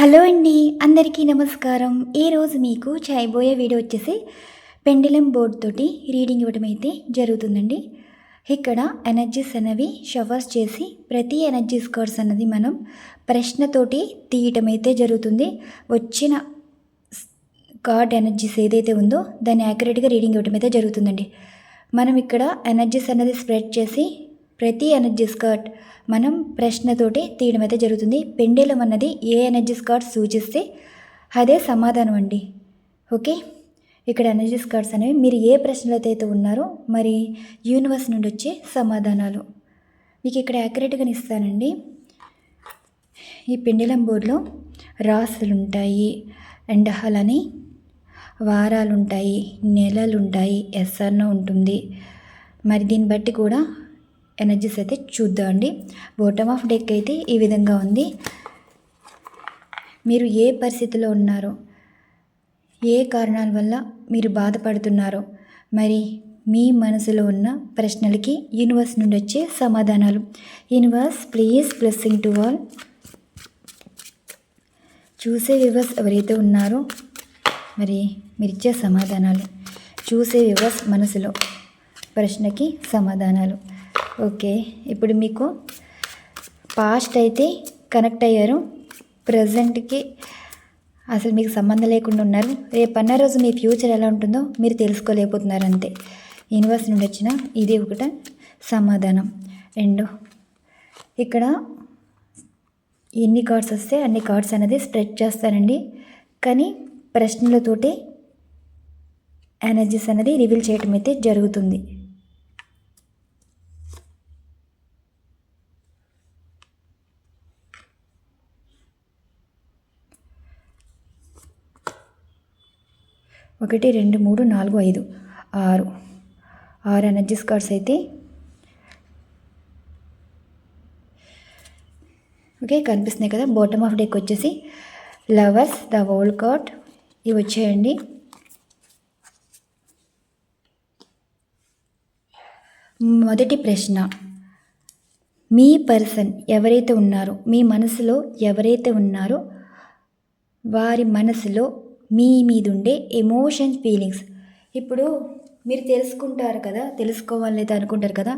Hello అండి అందరికీ నమస్కారం. ఈరోజు మీకు చేయబోయే వీడియో వచ్చేసి పెండిలం బోర్డ్ తోటి రీడింగ్ ఇవ్వడం అయితే జరుగుతుందండి. ఇక్కడ ఎనర్జీస్ అనేవి షవర్స్ చేసి ప్రతి ఎనర్జీ స్కోర్స్ అన్నది మనం ప్రశ్నతోటి తీయటం అయితే జరుగుతుంది. వచ్చిన కార్డ్ ఎనర్జీస్ ఏదైతే ఉందో దాన్ని యాక్యురేట్గా రీడింగ్ ఇవ్వడం అయితే జరుగుతుందండి. మనం ఇక్కడ ఎనర్జీస్ అనేది స్ప్రెడ్ చేసి ప్రతి ఎనర్జీ స్కర్ట్ మనం ప్రశ్నతోటి తీయడం అయితే జరుగుతుంది. పెండేలం అన్నది ఏ ఎనర్జీ స్కర్ట్ సూచిస్తే అదే సమాధానం అండి. ఓకే? ఇక్కడ ఎనర్జీ స్కర్ట్స్ అనేవి మీరు ఏ ప్రశ్నలతో అయితే ఉన్నారో మరి యూనివర్స్ నుండి వచ్చే సమాధానాలు. మీకు ఇక్కడ యాక్యురేట్గా ఇస్తానండి. ఈ పెండిలం బోర్డులో రాసులు ఉంటాయి అండ్ అలానే వారాలు ఉంటాయి నెలలు ఉంటాయి ఎస్ఆర్నో ఉంటుంది. మరి దీన్ని బట్టి కూడా ఎనర్జీస్ అయితే చూద్దామండి. బాటమ్ ఆఫ్ డెక్ అయితే ఈ విధంగా ఉంది. మీరు ఏ పరిస్థితిలో ఉన్నారో? ఏ కారణాల వల్ల మీరు బాధపడుతున్నారో? మరి మీ మనసులో ఉన్న ప్రశ్నలకి యూనివర్స్ నుండి వచ్చే సమాధానాలు. Universe please blessing to all చూసే వివర్స్ ఎవరైతే ఉన్నారో మరి మీరు ఇచ్చే సమాధానాలు. చూసే వివర్స్ మనసులో ప్రశ్నకి సమాధానాలు. ఓకే ఇప్పుడు మీకు పాస్ట్ అయితే కనెక్ట్ అయ్యారు. ప్రజెంట్కి అసలు మీకు సంబంధం లేకుండా ఉన్నారు. రేపు అన్న రోజు మీ ఫ్యూచర్ ఎలా ఉంటుందో మీరు తెలుసుకోలేకపోతున్నారు అంతే. యూనివర్స్ నుండి వచ్చిన ఇది ఒకట సమాధానం. అండ్ ఇక్కడ ఎన్ని కార్డ్స్ వస్తే అన్ని కార్డ్స్ అనేది స్ప్రెడ్ చేస్తానండి కానీ ప్రశ్నలతోటి ఎనర్జీస్ అనేది రివీల్ చేయటం అయితే జరుగుతుంది. ఒకటి రెండు మూడు నాలుగు ఐదు ఆరు. ఆరు ఎనర్జీ కార్డ్స్ అయితే. ఓకే కనిపిస్తున్నాయి కదా. బాటమ్ ఆఫ్ డెక్ వచ్చేసి లవర్స్ ద వరల్డ్ కార్డ్ ఇవి వచ్చేయండి. మొదటి ప్రశ్న. మీ పర్సన్ ఎవరైతే ఉన్నారో మీ మనసులో ఎవరైతే ఉన్నారో వారి మనసులో మీ మీదుండే ఎమోషన్ ఫీలింగ్స్. ఇప్పుడు మీరు తెలుసుకుంటారు కదా తెలుసుకోవాలి లేదా అనుకుంటారు కదా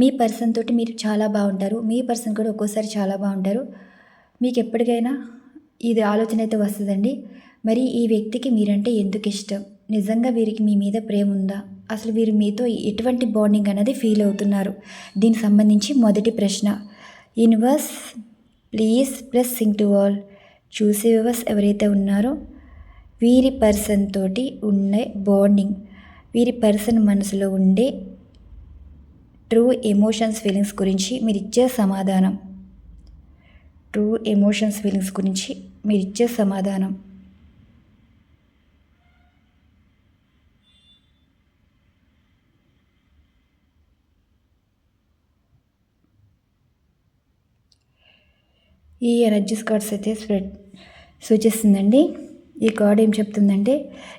మీ పర్సన్ తోటి మీరు చాలా బాగుంటారు మీ పర్సన్ కూడా ఒక్కోసారి చాలా బాగుంటారు. మీకు ఎప్పటికైనా ఇది ఆలోచన అయితే వస్తుందండి. మరి ఈ వ్యక్తికి మీరంటే ఎందుకు ఇష్టం? నిజంగా వీరికి మీ మీద ప్రేమ ఉందా? అసలు వీరు మీతో ఎటువంటి బాండింగ్ అనేది ఫీల్ అవుతున్నారు? దీనికి సంబంధించి మొదటి ప్రశ్న. Universe please blessing to all. చూసే వివర్స్ ఎవరైతే ఉన్నారో వీరి పర్సన్ తోటి ఉండే బాండింగ్ వీరి పర్సన్ మనసులో ఉండే ట్రూ ఎమోషన్స్ ఫీలింగ్స్ గురించి మీరు ఇచ్చే సమాధానం. ట్రూ ఎమోషన్స్ ఫీలింగ్స్ గురించి మీరు ఇచ్చే సమాధానం. ఈ ఎనర్జీస్ కార్డ్స్ అయితే స్ప్రెడ్ సూచిస్తుందండి. ఈ కార్డ్ ఏం చెప్తుందంటే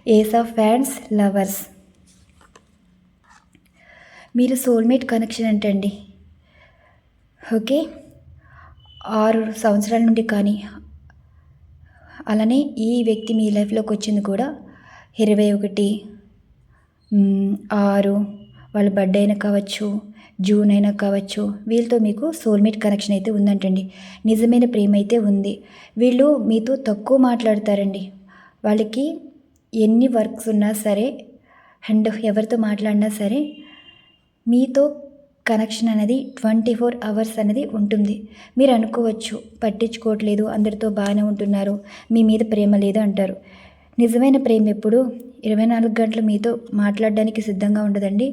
ఏస్ ఆఫ్ ఫ్యాన్స్ లవర్స్. మీరు సోల్మేట్ కనెక్షన్ అంటండి. ఓకే? ఆరు సంవత్సరాల నుండి కానీ అలానే ఈ వ్యక్తి మీ లైఫ్లోకి వచ్చింది కూడా ఇరవై ఒకటి ఆరు వాళ్ళ బర్త్డే అయినా కావచ్చు జూన్ అయినా కావచ్చు వీళ్ళతో మీకు సోల్మేట్ కనెక్షన్ అయితే ఉందంటండి. నిజమైన ప్రేమ అయితే ఉంది. వీళ్ళు మీతో తక్కువ మాట్లాడతారండి. వాళ్ళకి ఎన్ని వర్క్స్ ఉన్నా సరే అండ్ ఎవరితో మాట్లాడినా సరే మీతో కనెక్షన్ అనేది ట్వంటీ ఫోర్ అవర్స్ అనేది ఉంటుంది. మీరు అనుకోవచ్చు పట్టించుకోవట్లేదు అందరితో బాగానే ఉంటున్నారు మీ మీద ప్రేమ లేదు అంటారు. నిజమైన ప్రేమ ఎప్పుడు ఇరవై నాలుగు గంటలు మీతో మాట్లాడడానికి సిద్ధంగా ఉండదండి.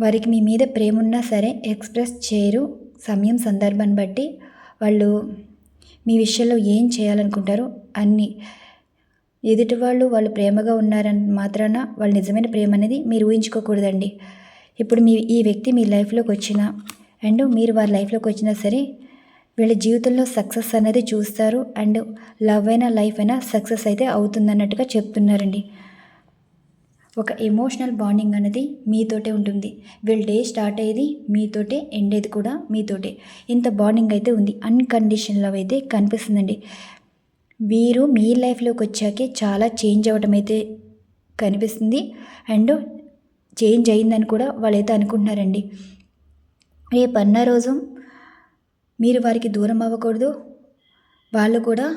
వారికి మీ మీద ప్రేమ ఉన్నా సరే ఎక్స్ప్రెస్ చేయరు. సమయం సందర్భాన్ని బట్టి వాళ్ళు మీ విషయంలో ఏం చేయాలనుకుంటారో అన్నీ. ఎదుటి వాళ్ళు వాళ్ళు ప్రేమగా ఉన్నారని మాత్రాన వాళ్ళు నిజమైన ప్రేమ అనేది మీరు ఊహించుకోకూడదండి. ఇప్పుడు మీ ఈ వ్యక్తి మీ లైఫ్లోకి వచ్చిన అండ్ మీరు వారి లైఫ్లోకి వచ్చినా సరే వీళ్ళ జీవితంలో సక్సెస్ అనేది చూస్తారు అండ్ లవ్ అయినా లైఫ్ అయినా సక్సెస్ అయితే అవుతుందన్నట్టుగా చెప్తున్నారండి. ఒక ఎమోషనల్ బాండింగ్ అనేది మీతోటే ఉంటుంది. వీళ్ళ డే స్టార్ట్ అయ్యేది మీతోటే ఎండ్ అయ్యేది కూడా మీతోటే. ఇంత బాండింగ్ అయితే ఉంది. అన్కండిషన్ లవ్ అయితే కనిపిస్తుందండి. వీరు మీ లైఫ్లోకి వచ్చాకే చాలా చేంజ్ అవ్వటం అయితే కనిపిస్తుంది. అండ్ చేంజ్ అయిందని కూడా వాళ్ళైతే అనుకుంటున్నారండి. రేపు అన్న రోజు మీరు వారికి దూరం అవ్వకూడదు. వాళ్ళు కూడా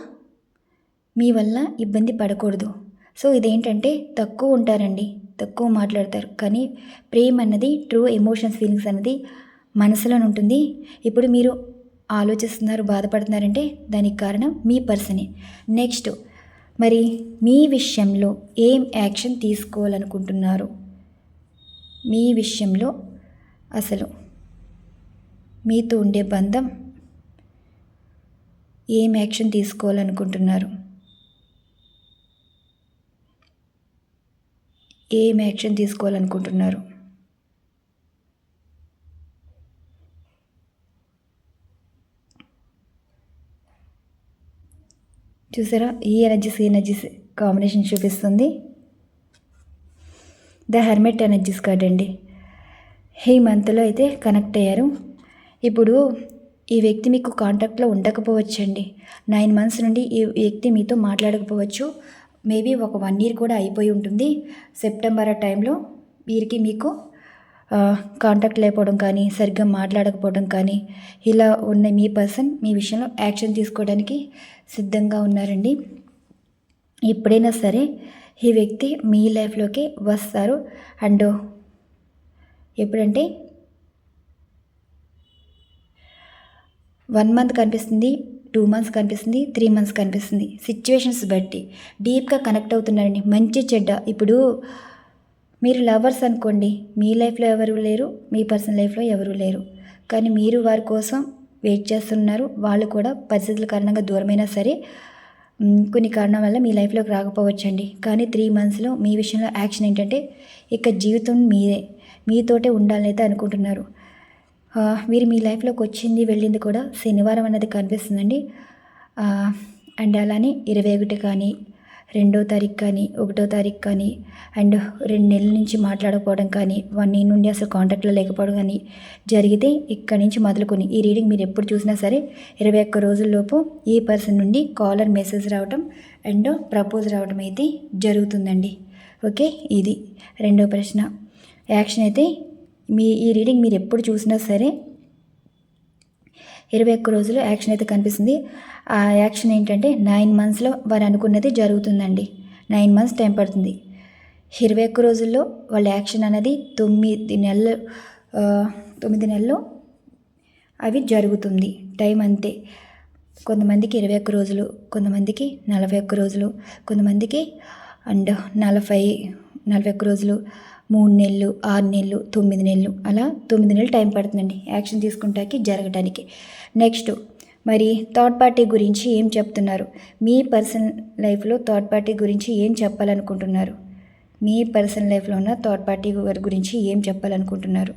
మీ వల్ల ఇబ్బంది పడకూడదు. సో ఇదేంటంటే తక్కువ ఉంటారండి తక్కువ మాట్లాడతారు. కానీ ప్రేమ అన్నది ట్రూ ఎమోషన్స్ ఫీలింగ్స్ అన్నది మనసులో ఉంటుంది. ఇప్పుడు మీరు ఆలోచిస్తున్నారు బాధపడుతున్నారంటే దానికి కారణం మీ పర్సనే. నెక్స్ట్ మరి మీ విషయంలో ఏం యాక్షన్ తీసుకోవాలనుకుంటున్నారు? మీ విషయంలో అసలు మీతో ఉండే బంధం ఏం యాక్షన్ తీసుకోవాలనుకుంటున్నారు? ఏం యాక్షన్ తీసుకోవాలనుకుంటున్నారు? చూసారా? ఈ ఎనర్జీస్ ఈ ఎనర్జీస్ కాంబినేషన్ చూపిస్తుంది. ద హెర్మెట్ ఎనర్జీస్ కార్డ్ అండి. ఈ మంత్లో అయితే కనెక్ట్ అయ్యారు. ఇప్పుడు ఈ వ్యక్తి మీకు కాంటాక్ట్లో ఉండకపోవచ్చండి. నైన్ మంత్స్ నుండి ఈ వ్యక్తి మీతో మాట్లాడకపోవచ్చు. మేబీ ఒక వన్ ఇయర్ కూడా అయిపోయి ఉంటుంది. సెప్టెంబర్ ఆ టైంలో వీరికి మీకు కాంటాక్ట్ లేకపోవడం కానీ సరిగ్గా మాట్లాడకపోవడం కానీ ఇలా ఉన్న మీ పర్సన్ మీ విషయంలో యాక్షన్ తీసుకోవడానికి సిద్ధంగా ఉన్నారండి. ఎప్పుడైనా సరే ఈ వ్యక్తి మీ లైఫ్లోకి వస్తారు. అండ్ ఎప్పుడంటే వన్ మంత్ కనిపిస్తుంది. టూ మంత్స్ కనిపిస్తుంది త్రీ మంత్స్ కనిపిస్తుంది. సిచ్యువేషన్స్ బట్టి డీప్గా కనెక్ట్ అవుతున్నారండి మంచి చెడ్డ. ఇప్పుడు మీరు లవర్స్ అనుకోండి మీ లైఫ్లో ఎవరు లేరు మీ పర్సనల్ లైఫ్లో ఎవరు లేరు. కానీ మీరు వారి కోసం వెయిట్ చేస్తున్నారు వాళ్ళు కూడా పరిస్థితుల కారణంగా దూరమైనా సరే కొన్ని కారణం వల్ల మీ లైఫ్లోకి రాకపోవచ్చండి. కానీ త్రీ మంత్స్లో మీ విషయంలో యాక్షన్ ఏంటంటే ఇక జీవితం మీరే మీతోటే ఉండాలని అయితే అనుకుంటున్నారు. వీరు మీ లైఫ్లోకి వచ్చింది వెళ్ళింది కూడా శనివారం అన్నది కనిపిస్తుందండి. అండ్ అలానే ఇరవై ఒకటి కానీ రెండో తారీఖు కానీ ఒకటో తారీఖు కానీ అండ్ రెండు నెలల నుంచి మాట్లాడకపోవడం కానీ వన్ ఇయర్ నుండి అసలు కాంటాక్ట్లో లేకపోవడం కానీ జరిగితే ఇక్కడి నుంచి మొదలుకొని ఈ రీడింగ్ మీరు ఎప్పుడు చూసినా సరే ఇరవై ఒక్క రోజుల్లోపు ఈ పర్సన్ నుండి కాలర్ మెసేజ్ రావటం అండ్ ప్రపోజ్ రావడం అయితే జరుగుతుందండి. ఓకే ఇది రెండో ప్రశ్న. యాక్షన్ అయితే మీ ఈ రీడింగ్ మీరు ఎప్పుడు చూసినా సరే ఇరవై ఒక్క రోజులు యాక్షన్ అయితే కనిపిస్తుంది. ఆ యాక్షన్ ఏంటంటే నైన్ మంత్స్లో వారు అనుకున్నది జరుగుతుందండి. నైన్ మంత్స్ టైం పడుతుంది. ఇరవై ఒక్క రోజుల్లో వాళ్ళ యాక్షన్ అనేది తొమ్మిది నెలలు తొమ్మిది నెలల్లో అవి జరుగుతుంది. టైం అంతే. కొంతమందికి ఇరవై ఒక్క రోజులు కొంతమందికి నలభై ఒక్క రోజులు కొంతమందికి అండ్ నలభై నలభై ఒక్క రోజులు మూడు నెలలు ఆరు నెలలు తొమ్మిది నెలలు అలా తొమ్మిది నెలలు టైం పడుతుందండి. యాక్షన్ తీసుకుంటాకి జరగడానికి నెక్స్ట్ మరి థర్డ్ పార్టీ గురించి ఏం చెప్తున్నారు? మీ పర్సనల్ లైఫ్లో థర్డ్ పార్టీ గురించి ఏం చెప్పాలనుకుంటున్నారు? మీ పర్సనల్ లైఫ్లో ఉన్న థర్డ్ పార్టీ గురించి ఏం చెప్పాలనుకుంటున్నారు?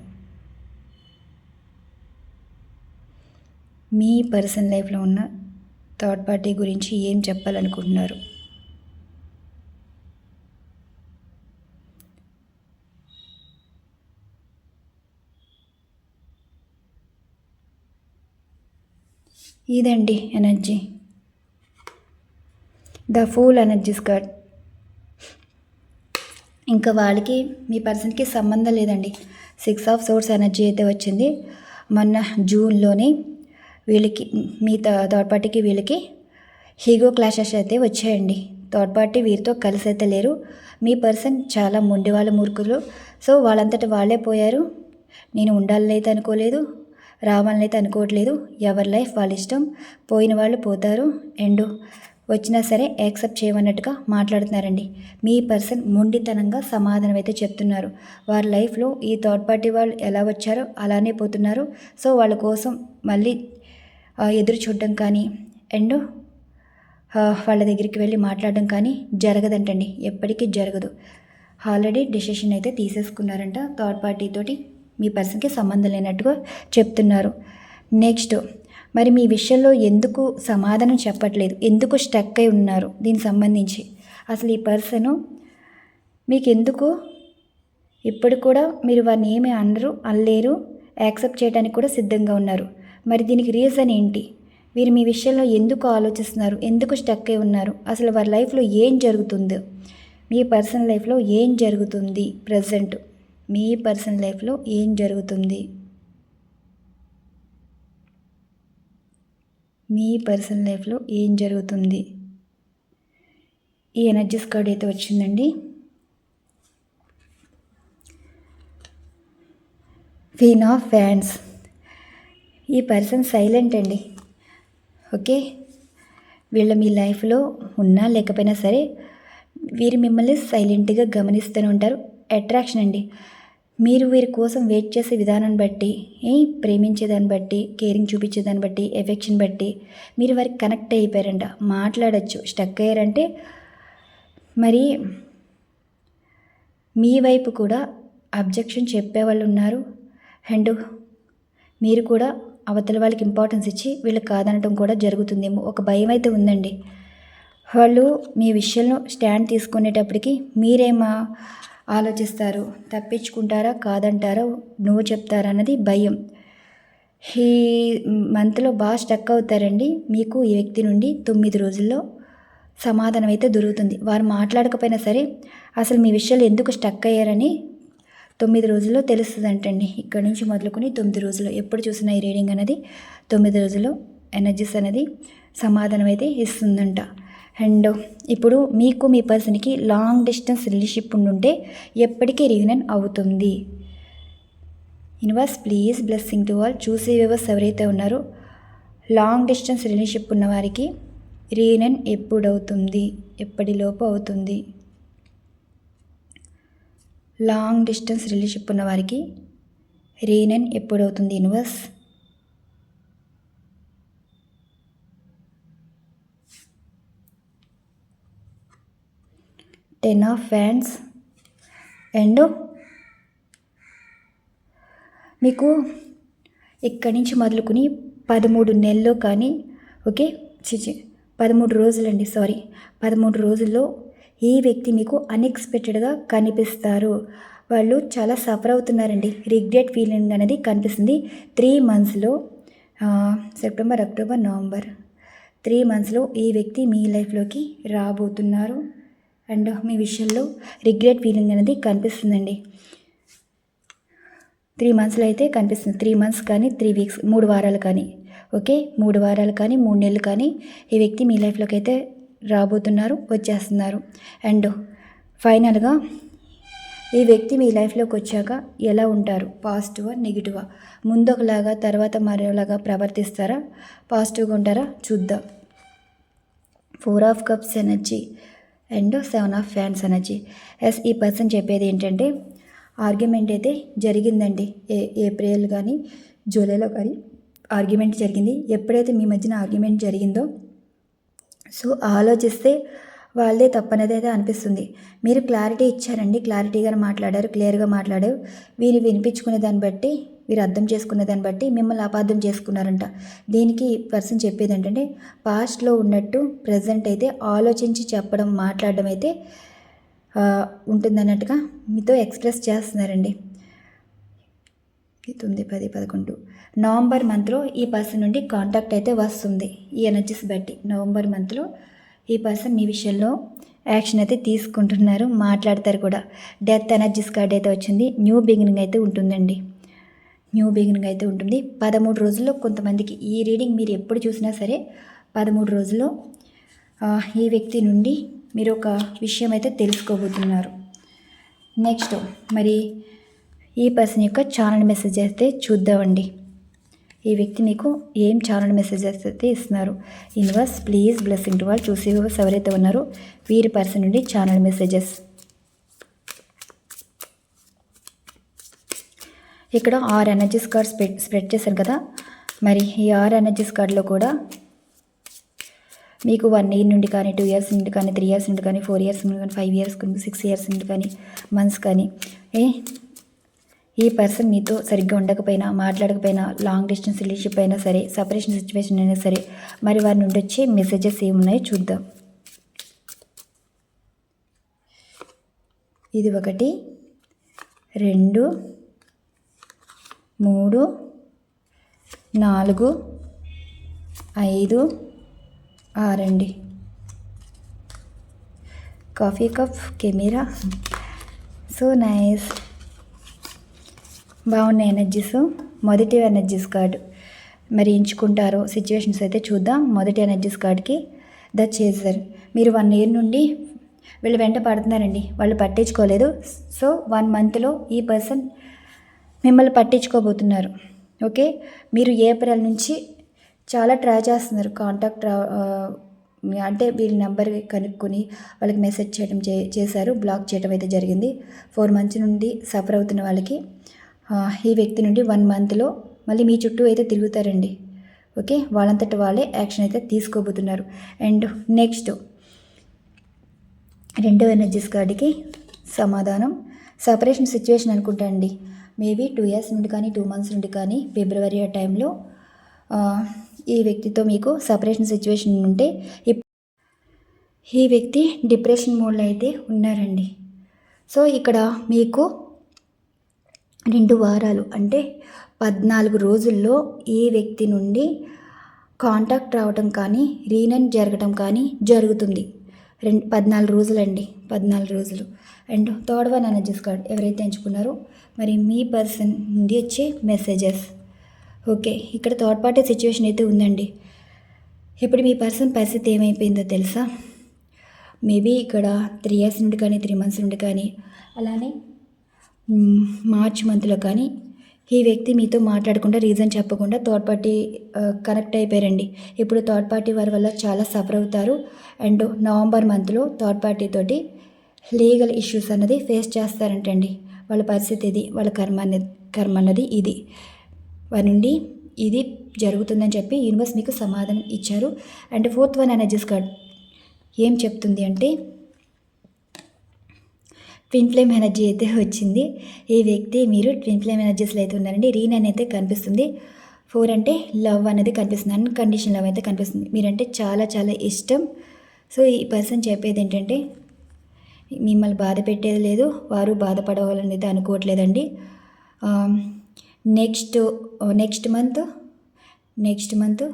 మీ పర్సనల్ లైఫ్లో ఉన్న థర్డ్ పార్టీ గురించి ఏం చెప్పాలనుకుంటున్నారు? ఇదండి energy. The fool energies card ఇంకా వాళ్ళకి మీ పర్సన్కి సంబంధం లేదండి. సిక్స్ ఆఫ్ సోర్స్ ఎనర్జీ అయితే వచ్చింది. మొన్న జూన్లోనే వీళ్ళకి మీ థర్డ్ పార్టీకి వీళ్ళకి హీగో క్లాషెస్ అయితే వచ్చాయండి. థర్డ్ పార్టీ వీరితో కలిసి అయితే లేరు. మీ పర్సన్ చాలా మొండి వాళ్ళ మూర్ఖులు. సో వాళ్ళంతటి వాళ్ళే పోయారు. నేను ఉండాలని అయితే అనుకోలేదు. రావాలని అయితే అనుకోవట్లేదు ఎవరి లైఫ్ వాళ్ళ ఇష్టం. పోయిన వాళ్ళు పోతారు. అండ్ వచ్చినా సరే యాక్సెప్ట్ చేయమన్నట్టుగా మాట్లాడుతున్నారండి. మీ పర్సన్ మొండితనంగా సమాధానం అయితే చెప్తున్నారు. వారి లైఫ్లో ఈ థర్డ్ పార్టీ వాళ్ళు ఎలా వచ్చారో అలానే పోతున్నారు. సో వాళ్ళ కోసం మళ్ళీ ఎదురు చూడడం కానీ అండ్ వాళ్ళ దగ్గరికి వెళ్ళి మాట్లాడడం కానీ జరగదంటండి. ఎప్పటికీ జరగదు. ఆల్రెడీ డెసిషన్ అయితే తీసేసుకున్నారంట థర్డ్ పార్టీతోటి మీ పర్సన్కి సంబంధం లేనట్టుగా చెప్తున్నారు. నెక్స్ట్ మరి మీ విషయంలో ఎందుకు సమాధానం చెప్పట్లేదు? ఎందుకు స్టక్ అయి ఉన్నారు? దీనికి సంబంధించి. అసలు ఈ పర్సను మీకు ఎందుకు ఇప్పుడు కూడా మీరు వారిని ఏమీ అనరు అనలేరు యాక్సెప్ట్ చేయడానికి కూడా సిద్ధంగా ఉన్నారు. మరి దీనికి రీజన్ ఏంటి? వీరు మీ విషయంలో ఎందుకు ఆలోచిస్తున్నారు? ఎందుకు స్టక్ అయి ఉన్నారు? అసలు వారి లైఫ్లో ఏం జరుగుతుందో? మీ పర్సనల్ లైఫ్లో ఏం జరుగుతుంది? ప్రజెంట్. మీ పర్సనల్ లైఫ్లో ఏం జరుగుతుంది? మీ పర్సనల్ లైఫ్లో ఏం జరుగుతుంది? ఈ ఎనర్జీస్ కార్డ్ అయితే వచ్చిందండి. ఫీన్ ఆఫ్ ఫ్యాన్స్ ఈ పర్సన్ సైలెంట్ అండి. ఓకే? వీళ్ళ మీ లైఫ్లో ఉన్నా లేకపోయినా సరే వీరు మిమ్మల్ని సైలెంట్గా గమనిస్తూనే ఉంటారు. అట్రాక్షన్ అండి. మీరు వీరి కోసం వెయిట్ చేసే విధానాన్ని బట్టి ప్రేమించేదాన్ని బట్టి కేరింగ్ చూపించేదాన్ని బట్టి ఎఫెక్షన్ బట్టి మీరు వారికి కనెక్ట్ అయిపోయారంట. మాట్లాడచ్చు. స్టక్ అయ్యారంటే మరి మీ వైపు కూడా అబ్జెక్షన్ చెప్పేవాళ్ళు ఉన్నారు. అండ్ మీరు కూడా అవతల వాళ్ళకి ఇంపార్టెన్స్ ఇచ్చి వీళ్ళు కాదనటం కూడా జరుగుతుందేమో ఒక భయం అయితే ఉందండి. వాళ్ళు మీ విషయంలో స్టాండ్ తీసుకునేటప్పటికి మీరేమా ఆలోచిస్తారు. తప్పించుకుంటారా కాదంటారా నువ్వు చెప్తారా అన్నది భయం. ఈ మంత్లో బాగా స్టక్ అవుతారండి. మీకు ఈ వ్యక్తి నుండి తొమ్మిది రోజుల్లో సమాధానం అయితే దొరుకుతుంది. వారు మాట్లాడకపోయినా సరే అసలు మీ విషయాలు ఎందుకు స్టక్ అయ్యారని తొమ్మిది రోజుల్లో తెలుస్తుంది అంటండి ఇక్కడ నుంచి మొదలుకొని తొమ్మిది రోజులు ఎప్పుడు చూసినా ఈ రీడింగ్ అనేది తొమ్మిది రోజుల్లో ఎనర్జీస్ అనేది సమాధానం అయితే ఇస్తుందంట. అండ్ ఇప్పుడు మీకు మీ పర్సన్కి లాంగ్ డిస్టెన్స్ రిలేషన్షిప్ ఉంటే ఎప్పటికీ రీయూనియన్ అవుతుంది. Universe please blessing to all. చూసే వ్యవస్థ ఎవరైతే ఉన్నారో లాంగ్ డిస్టెన్స్ రిలేషన్షిప్ ఉన్న వారికి రీయూనియన్ ఎప్పుడవుతుంది? ఎప్పటిలోపు అవుతుంది? లాంగ్ డిస్టెన్స్ రిలేషన్షిప్ ఉన్న వారికి రీయూనియన్ ఎప్పుడవుతుంది? యూనివర్స్ టెన్ ఆఫ్ ఫ్యాన్స్ అండ్ మీకు ఇక్కడి నుంచి మొదలుకొని పదమూడు నెలల్లో కానీ ఓకే? చిచి పదమూడు రోజులండి సారీ. పదమూడు రోజుల్లో ఈ వ్యక్తి మీకు అన్ఎక్స్పెక్టెడ్గా కనిపిస్తారు. వాళ్ళు చాలా సఫర్ అవుతున్నారండి. రిగ్రెట్ ఫీలింగ్ అనేది కనిపిస్తుంది. త్రీ మంత్స్లో సెప్టెంబర్ అక్టోబర్ నవంబర్ త్రీ మంత్స్లో ఈ వ్యక్తి మీ లైఫ్లోకి రాబోతున్నారు. అండ్ మీ విషయంలో రిగ్రెట్ ఫీలింగ్ అనేది కనిపిస్తుందండి. త్రీ మంత్స్లో అయితే కనిపిస్తుంది. త్రీ మంత్స్ కానీ త్రీ వీక్స్ మూడు వారాలు కానీ. ఓకే? మూడు వారాలు కానీ మూడు నెలలు కానీ ఈ వ్యక్తి మీ లైఫ్లోకి అయితే రాబోతున్నారు వచ్చేస్తున్నారు. అండ్ ఫైనల్గా ఈ వ్యక్తి మీ లైఫ్లోకి వచ్చాక ఎలా ఉంటారు? పాజిటివా నెగిటివా? ముందు ఒకలాగా తర్వాత మరోలాగా ప్రవర్తిస్తారా? పాజిటివ్గా ఉంటారా? చూద్దాం. Four of cups energy. And seven of fans energy ఎస్ ఈ పర్సన్ చెప్పేది ఏంటంటే ఆర్గ్యుమెంట్ అయితే జరిగిందండి. ఏ ఏప్రిల్ కానీ జూలైలో కానీ ఆర్గ్యుమెంట్ జరిగింది. ఎప్పుడైతే మీ మధ్యన ఆర్గ్యుమెంట్ జరిగిందో సో ఆలోచిస్తే వాళ్ళదే తప్పనేది అయితే అనిపిస్తుంది. మీరు క్లారిటీ ఇచ్చారండి. క్లారిటీగా మాట్లాడారు క్లియర్గా మాట్లాడారు. వీరు వినిపించుకునే దాన్ని బట్టి వీరు అర్థం చేసుకునే దాన్ని బట్టి మిమ్మల్ని అపార్థం చేసుకున్నారంట. దీనికి పర్సన్ చెప్పేది ఏంటంటే పాస్ట్లో ఉన్నట్టు ప్రజెంట్ అయితే ఆలోచించి చెప్పడం మాట్లాడడం అయితే ఉంటుందన్నట్టుగా మీతో ఎక్స్ప్రెస్ చేస్తున్నారండి. తొమ్మిది పది పదకొండు. నవంబర్ మంత్లో ఈ పర్సన్ నుండి కాంటాక్ట్ అయితే వస్తుంది. ఈ ఎనర్జీస్ బట్టి నవంబర్ మంత్లో ఈ పర్సన్ మీ విషయంలో యాక్షన్ అయితే తీసుకుంటున్నారు మాట్లాడతారు కూడా. డెత్ ఎనర్జీస్ కార్డ్ అయితే వచ్చింది. న్యూ బిగినింగ్ అయితే ఉంటుందండి. న్యూ బిగినింగ్ అయితే ఉంటుంది. పదమూడు రోజుల్లో కొంతమందికి ఈ రీడింగ్ మీరు ఎప్పుడు చూసినా సరే పదమూడు రోజుల్లో ఈ వ్యక్తి నుండి మీరు ఒక విషయం అయితే తెలుసుకోబోతున్నారు. నెక్స్ట్ మరి ఈ పర్సన్ యొక్క ఛానల్ మెసేజ్ అయితే చూద్దామండి. ఈ వ్యక్తి మీకు ఏం ఛానల్ మెసేజెస్ అయితే ఇస్తున్నారు? యూనివర్స్ ప్లీజ్ బ్లెస్సింగ్ టు వాళ్ళు చూసి ఎవరైతే ఉన్నారో వీరి పర్సన్ నుండి ఛానల్ మెసేజెస్. ఇక్కడ ఆరు ఎనర్జీ కార్డ్ స్ప్రెడ్ స్ప్రెడ్ చేశాను కదా. మరి ఈ ఆర్ ఎనర్జీ కార్డ్లో కూడా మీకు వన్ ఇయర్ నుండి కానీ టూ ఇయర్స్ నుండి కానీ త్రీ ఇయర్స్ నుండి కానీ ఫోర్ ఇయర్స్ నుండి కానీ ఫైవ్ ఇయర్స్ సిక్స్ ఇయర్స్ నుండి కానీ మంత్స్ కానీ ఏ? ఈ పర్సన్ మీతో సరిగ్గా ఉండకపోయినా మాట్లాడకపోయినా లాంగ్ డిస్టెన్స్ రిలేషన్షిప్ అయినా సరే సపరేషన్ సిచ్యువేషన్ అయినా సరే మరి వారి నుండి వచ్చే మెసేజెస్ ఏమున్నాయో చూద్దాం. ఇది ఒకటి రెండు మూడు నాలుగు ఐదు ఆరండి coffee cup camera. So nice. బాగున్నాయి ఎనర్జీస్ మొదటి ఎనర్జీస్ కార్డు మరి ఎంచుకుంటారో సిచ్యువేషన్స్ అయితే చూద్దాం. మొదటి ఎనర్జీస్ కార్డ్కి ద చేజర్ మీరు వన్ ఇయర్ నుండి వీళ్ళు వెంట పడుతున్నారండి. వాళ్ళు పట్టించుకోలేదు. సో వన్ మంత్లో ఈ పర్సన్ మిమ్మల్ని పట్టించుకోబోతున్నారు. ఓకే? మీరు ఏప్రిల్ నుంచి చాలా ట్రై చేస్తున్నారు. కాంటాక్ట్ అంటే వీళ్ళ నెంబర్ కనుక్కొని వాళ్ళకి మెసేజ్ చేయడం చే చేశారు. బ్లాక్ చేయడం అయితే జరిగింది. ఫోర్ మంత్స్ నుండి సఫర్ అవుతున్న వాళ్ళకి ఈ వ్యక్తి నుండి వన్ మంత్లో మళ్ళీ మీ చుట్టూ అయితే తిరుగుతారండి. ఓకే? వాళ్ళంతట వాళ్ళే యాక్షన్ అయితే తీసుకోబోతున్నారు. అండ్ నెక్స్ట్ రెండో ఎనర్జీస్ కార్డుకి సమాధానం. సపరేషన్ సిచ్యువేషన్ అనుకుంటా అండి. మేబీ టూ ఇయర్స్ నుండి కానీ టూ మంత్స్ నుండి కానీ ఫిబ్రవరి ఆ టైంలో ఈ వ్యక్తితో మీకు సపరేషన్ సిచ్యువేషన్ ఉంటే ఇప్- ఈ వ్యక్తి డిప్రెషన్ మోడ్లో అయితే ఉన్నారండి. సో ఇక్కడ మీకు రెండు వారాలు అంటే పద్నాలుగు రోజుల్లో ఈ వ్యక్తి నుండి కాంటాక్ట్ రావటం కానీ రీనన్ జరగటం కానీ జరుగుతుంది. రెండు పద్నాలుగు రోజులండి. పద్నాలుగు రోజులు. And third one energies card ఎవరైతే ఎంచుకున్నారో మరి మీ పర్సన్ నుండి వచ్చే మెసేజెస్. ఓకే ఇక్కడ థర్డ్ పార్టీ సిచ్యువేషన్ అయితే ఉందండి. ఇప్పుడు మీ పర్సన్ పరిస్థితి ఏమైపోయిందో తెలుసా? మేబీ ఇక్కడ త్రీ ఇయర్స్ నుండి కానీ త్రీ మంత్స్ నుండి కానీ అలానే మార్చ్ మంత్లో కానీ ఈ వ్యక్తి మీతో మాట్లాడకుండా రీజన్ చెప్పకుండా థర్డ్ పార్టీ కనెక్ట్ అయిపోయారండి. ఇప్పుడు థర్డ్ పార్టీ వారి వల్ల చాలా సఫర్ అవుతారు. అండ్ నవంబర్ మంత్లో థర్డ్ పార్టీ తోటి లీగల్ ఇష్యూస్ అన్నది ఫేస్ చేస్తారంటండి. వాళ్ళ పరిస్థితి ఇది వాళ్ళ కర్మ అన్నది కర్మ అన్నది ఇది. వారి నుండి ఇది జరుగుతుందని చెప్పి యూనివర్స్ మీకు సమాధానం ఇచ్చారు. And fourth one energies card ఏం చెప్తుంది అంటే ట్విన్ ఫ్లేమ్ ఎనర్జీ అయితే వచ్చింది. ఈ వ్యక్తి మీరు ట్విన్ ఫ్లేమ్ ఎనర్జీస్లో అయితే ఉన్నారండి. రీన్ అని అయితే కనిపిస్తుంది. ఫోర్ అంటే లవ్ అనేది కనిపిస్తుంది. అన్కండిషన్ లవ్ అయితే కనిపిస్తుంది. మీరంటే చాలా చాలా ఇష్టం. సో ఈ పర్సన్ చెప్పేది ఏంటంటే మిమ్మల్ని బాధ పెట్టేది లేదు వారు బాధపడవాలని అయితే అనుకోవట్లేదండి next next month next month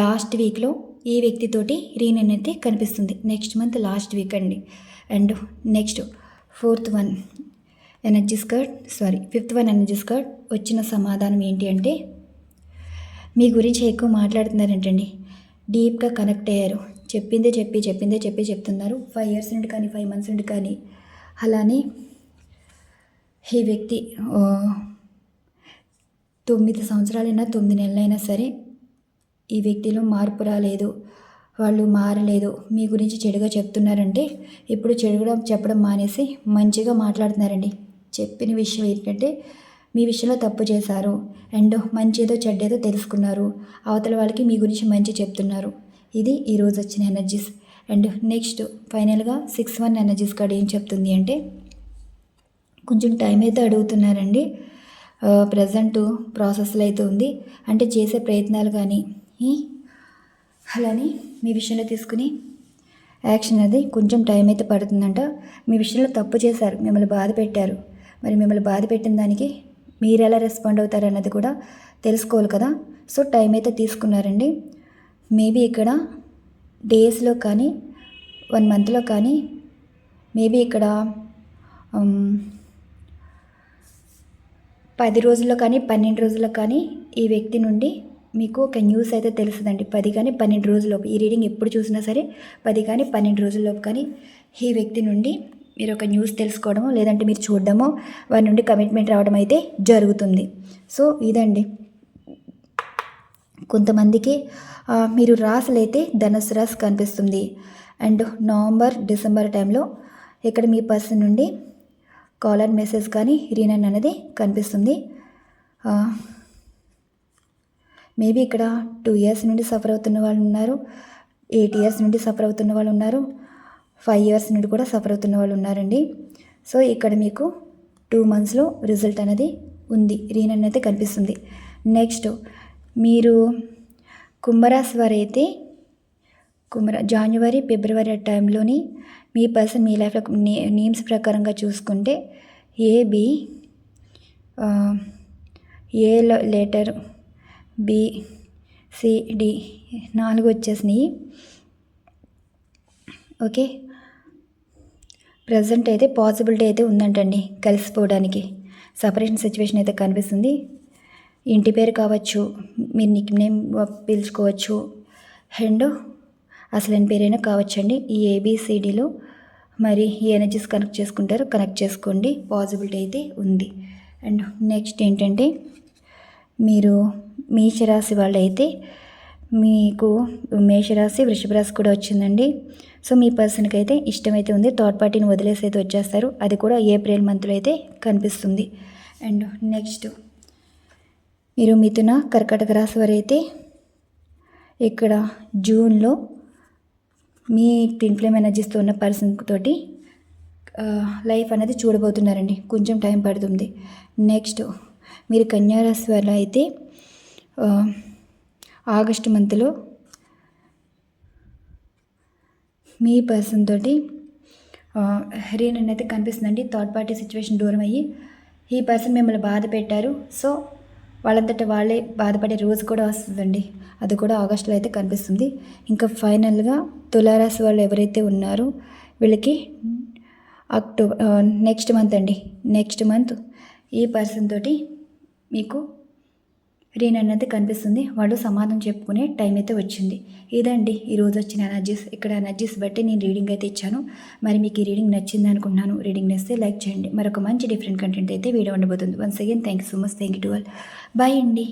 last వీక్లో ఈ వ్యక్తితోటి రీనన్ అయితే కనిపిస్తుంది. నెక్స్ట్ మంత్ లాస్ట్ వీక్ అండి. And next fourth one energies card sorry fifth one energies card వచ్చిన సమాధానం ఏంటి అంటే మీ గురించి ఎక్కువ మాట్లాడుతున్నారంటండి డీప్గా కనెక్ట్ అయ్యారు. చెప్పిందే చెప్పి చెప్పిందే చెప్పి చెప్తున్నారు. ఫైవ్ ఇయర్స్ నుండి కానీ ఫైవ్ మంత్స్ నుండి కానీ. అలానే ఈ వ్యక్తి తొమ్మిది సంవత్సరాలైనా తొమ్మిది నెలలైనా సరే ఈ వ్యక్తిలో మార్పు రాలేదు. వాళ్ళు మారలేదు. మీ గురించి చెడుగా చెప్తున్నారంటే ఇప్పుడు చెడుగా చెప్పడం మానేసి మంచిగా మాట్లాడుతున్నారండి. చెప్పిన విషయం ఏంటంటే మీ విషయంలో తప్పు చేశారు. అండ్ మంచేదో చెడ్డేదో తెలుసుకున్నారు. అవతల వాళ్ళకి మీ గురించి మంచి చెప్తున్నారు. ఇది ఈరోజు వచ్చిన ఎనర్జీస్ అండ్ నెక్స్ట్ ఫైనల్గా సిక్స్ వన్ ఎనర్జీస్ కార్డ్ ఏం చెప్తుంది అంటే కొంచెం టైం అయితే అడుగుతున్నారండి. ప్రజెంట్ ప్రాసెస్లో అయితే ఉంది. అంటే చేసే ప్రయత్నాలు కానీ అలానే మీ విషయంలో తీసుకుని యాక్షన్ అది కొంచెం టైం అయితే పడుతుందంట. మీ విషయంలో తప్పు చేశారు. మిమ్మల్ని బాధ పెట్టారు. మరి మిమ్మల్ని బాధ పెట్టిన దానికి మీరు ఎలా రెస్పాండ్ అవుతారు అన్నది కూడా తెలుసుకోవాలి కదా. సో టైం అయితే తీసుకున్నారండి. మేబీ ఇక్కడ డేస్లో కానీ వన్ మంత్లో కానీ మేబీ ఇక్కడ um, పది రోజుల్లో కానీ పన్నెండు రోజుల్లో కానీ ఈ వ్యక్తి నుండి మీకు ఒక న్యూస్ అయితే తెలుస్తుందండి. పది కానీ పన్నెండు రోజుల్లోపు ఈ రీడింగ్ ఎప్పుడు చూసినా సరే పది కానీ పన్నెండు రోజుల్లోపు కానీ ఈ వ్యక్తి నుండి మీరు ఒక న్యూస్ తెలుసుకోవడమో లేదంటే మీరు చూడడమో వారి నుండి కమిట్మెంట్ రావడం అయితే జరుగుతుంది. సో ఇదండి. కొంతమందికి మీరు రాసులైతే ధనుసు రాశి కనిపిస్తుంది. అండ్ నవంబర్ డిసెంబర్ టైంలో ఇక్కడ మీ పర్సన్ నుండి కాలర్ మెసేజ్ కానీ రీనన్ అనేది కనిపిస్తుంది. మేబీ ఇక్కడ టూ ఇయర్స్ నుండి సఫర్ అవుతున్న వాళ్ళు ఉన్నారు. ఎయిట్ ఇయర్స్ నుండి సఫర్ అవుతున్న వాళ్ళు ఉన్నారు. ఫైవ్ ఇయర్స్ నుండి కూడా సఫర్ అవుతున్న వాళ్ళు ఉన్నారండి. సో ఇక్కడ మీకు టూ మంత్స్లో రిజల్ట్ అనేది ఉంది. రీన్ అనేది కనిపిస్తుంది. నెక్స్ట్ మీరు కుంభరాశి వారైతే కుమర జనవరి ఫిబ్రవరి టైంలోని మీ పర్సన్ మీ లైఫ్లో నేమ్స్ ప్రకారంగా చూసుకుంటే A B A letter B C D నాలుగు వచ్చేసినాయి. ఓకే. ప్రజెంట్ అయితే పాసిబిలిటీ అయితే ఉందంటండి కలిసిపోవడానికి. సపరేషన్ సిచ్యువేషన్ అయితే కనిపిస్తుంది. ఇంటి పేరు కావచ్చు మీరు నిక్ నేమ్ పిలుచుకోవచ్చు అండ్ అసలు పేరైనా కావచ్చండి. ఈ ఏబిసిడిలో మరి ఈ ఎనర్జీస్ కనెక్ట్ చేసుకుంటారు కనెక్ట్ చేసుకోండి పాసిబిలిటీ అయితే ఉంది. అండ్ నెక్స్ట్ ఏంటంటే మీరు మేషరాశి వాళ్ళైతే మీకు మేషరాశి వృషభ రాశి కూడా వచ్చిందండి. సో మీ పర్సన్కి అయితే ఇష్టమైతే ఉంది. థర్డ్ పార్టీని వదిలేసి అయితే వచ్చేస్తారు. అది కూడా ఏప్రిల్ మంత్లో అయితే కనిపిస్తుంది. అండ్ నెక్స్ట్ మీరు మిథున కర్కటక రాశి వారు అయితే ఇక్కడ జూన్లో మీ ట్విన్ ఎనర్జీస్తో ఉన్న పర్సన్ తోటి లైఫ్ అనేది చూడబోతున్నారండి. కొంచెం టైం పడుతుంది. నెక్స్ట్ మీరు కన్యారాశి వారు అయితే ఆగస్టు మంత్లో మీ పర్సన్ తోటి హరియన్ అయితే కనిపిస్తుందండి. థర్డ్ పార్టీ సిచ్యువేషన్ దూరం అయ్యి ఈ పర్సన్ మిమ్మల్ని బాధ పెట్టారు. సో వాళ్ళంతట వాళ్ళే బాధపడే రోజు కూడా వస్తుందండి. అది కూడా ఆగస్టులో అయితే కనిపిస్తుంది. ఇంకా ఫైనల్గా తులారాశి వాళ్ళు ఎవరైతే ఉన్నారో వీళ్ళకి అక్టోబర్ నెక్స్ట్ మంత్ అండి. నెక్స్ట్ మంత్ ఈ పర్సన్ తోటి మీకు రీన్ అన్నది కనిపిస్తుంది. వాళ్ళు సమాధానం చెప్పుకునే టైం అయితే వచ్చింది. ఇదండి ఈరోజు వచ్చిన ఎనర్జీస్ ఇక్కడ ఎనర్జీస్ బట్టి నేను రీడింగ్ అయితే ఇచ్చాను. మరి మీకు ఈ రీడింగ్ నచ్చింది అనుకుంటున్నాను. రీడింగ్ నచ్చితే లైక్ చేయండి. మరొక మంచి డిఫరెంట్ కంటెంట్ అయితే వీడియో ఉండబోతుంది. Once again thank you so much thank you to all bye అండి.